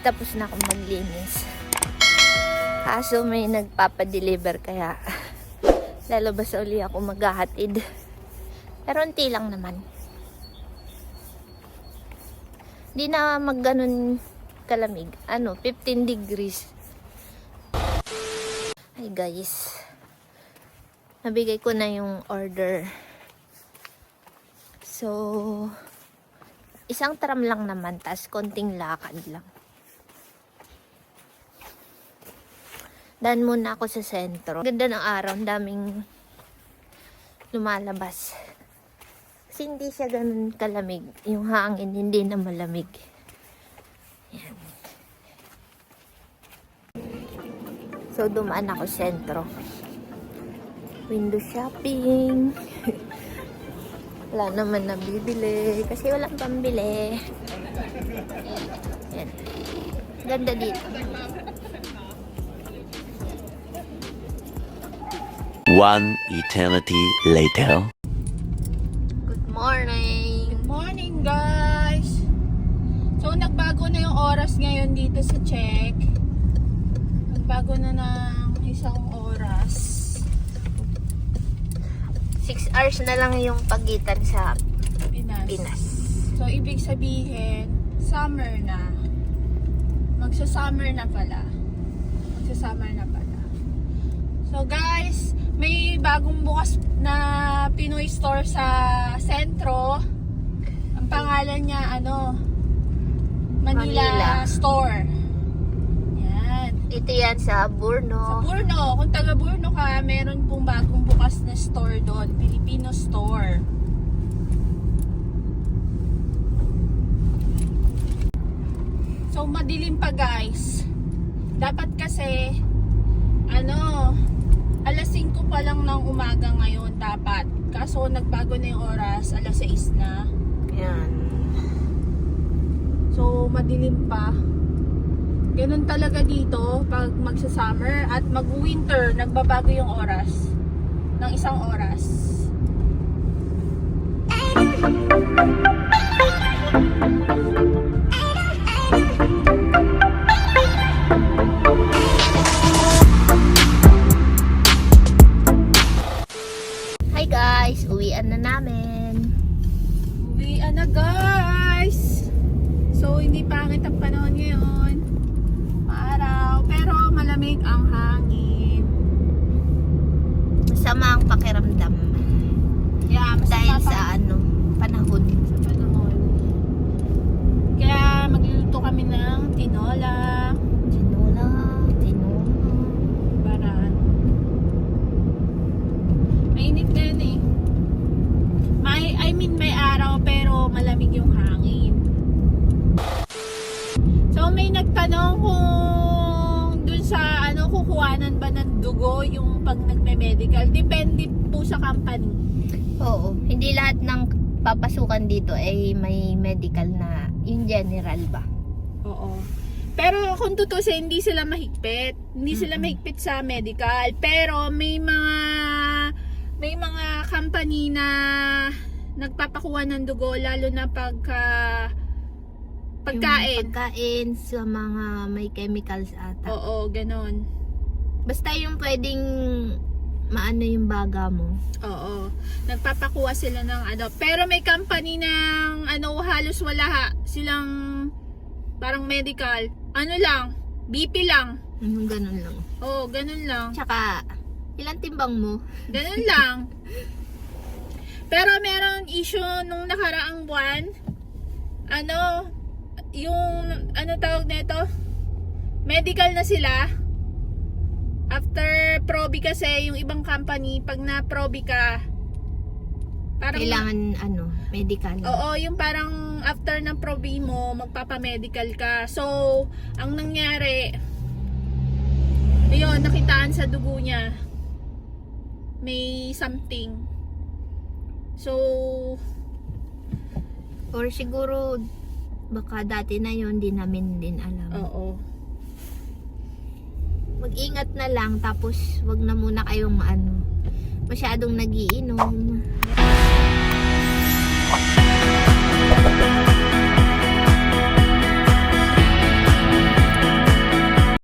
tapos na akong maglinis. Kaso may nagpapadeliver kaya lalabas uli ako maghahatid. Pero unti lang naman. Di na magganon kalamig. Ano, 15 degrees. Ay guys. Nabigay ko na yung order. So, isang tram lang naman, tas konting lakad lang. Dan muna ako sa sentro. Ganda ng araw, ang daming lumalabas. Kasi hindi siya ganun kalamig. Yung hangin, hindi na malamig. Yan. So, dumaan ako sentro. Window shopping. Wala naman nabibili. Kasi walang pambili. Yan. Ganda dito. One eternity later. Good morning. Good morning guys! So nagbago na yung oras ngayon dito sa check. Nagbago na ng isang oras. 6 hours na lang yung pagitan sa Pinas. Pinas. So ibig sabihin, summer na. Magsa-summer na pala. Magsa-summer na pala. So guys, may bagong bukas na Pinoy store sa sentro. Ang pangalan niya ano, Manila, Manila. Store. Yan. Ito yan sa Sa Burno. Burno, kung taga Burno ka, meron pong bagong bukas na store doon, Filipino Store. So madilim pa guys. Dapat kasi ano, alas 5 pa lang ng umaga ngayon dapat. Kaso nagbago na yung oras, alas 6 na. Yan. So madilim pa. Ganun talaga dito pag magsa-summer at mag-winter, nagbabago yung oras ng isang oras. Hi pangit ang panahon ngayon. Maaraw, pero malamig ang hangin. Masama ang pakiramdam. Yeah, masama Dahil pa- sa ano, panahon. sa panahon. Kaya magluluto kami ng tinola, Tinola, tinola. baran. Mainit din eh. May, I mean may araw pero malamig yung hangin. So may nagtanong kung dun sa ano kukuhanan ba ng dugo yung pag nagme-medical. Depende po sa company. Oo, hindi lahat ng papasukan dito ay may medical na yung general ba? Oo. Pero kung tutusin, hindi sila mahigpit. Hindi sila Mm-mm. mahigpit sa medical. Pero may mga may mga company na nagpapakuha ng dugo lalo na pagka pagkain. Yung pagkain sa mga may chemicals ata. Oo, ganon. Basta yung pwedeng maano yung baga mo. Oo. Nagpapakuha sila ng ano. Pero may company ng ano halos wala ha. Silang parang medical. Ano lang, BP lang. Yung ganun lang. Oo, ganun lang. Tsaka, ilang timbang mo? Ganun lang. Pero meron issue nung nakaraang buwan. Ano, yung, ano tawag nito? Medical na sila. After Probi kasi, yung ibang company, pag na-Probi ka, parang, Kailangan ano, medical. oo, yung parang after ng Probi mo, magpapamedical ka. So, ang nangyari, ayun, nakitaan sa dugo niya. May something. So, Or siguro, baka dati na yon di namin din alam. oo. Mag-ingat na lang, tapos wag na muna kayong ano, masyadong nagiinom.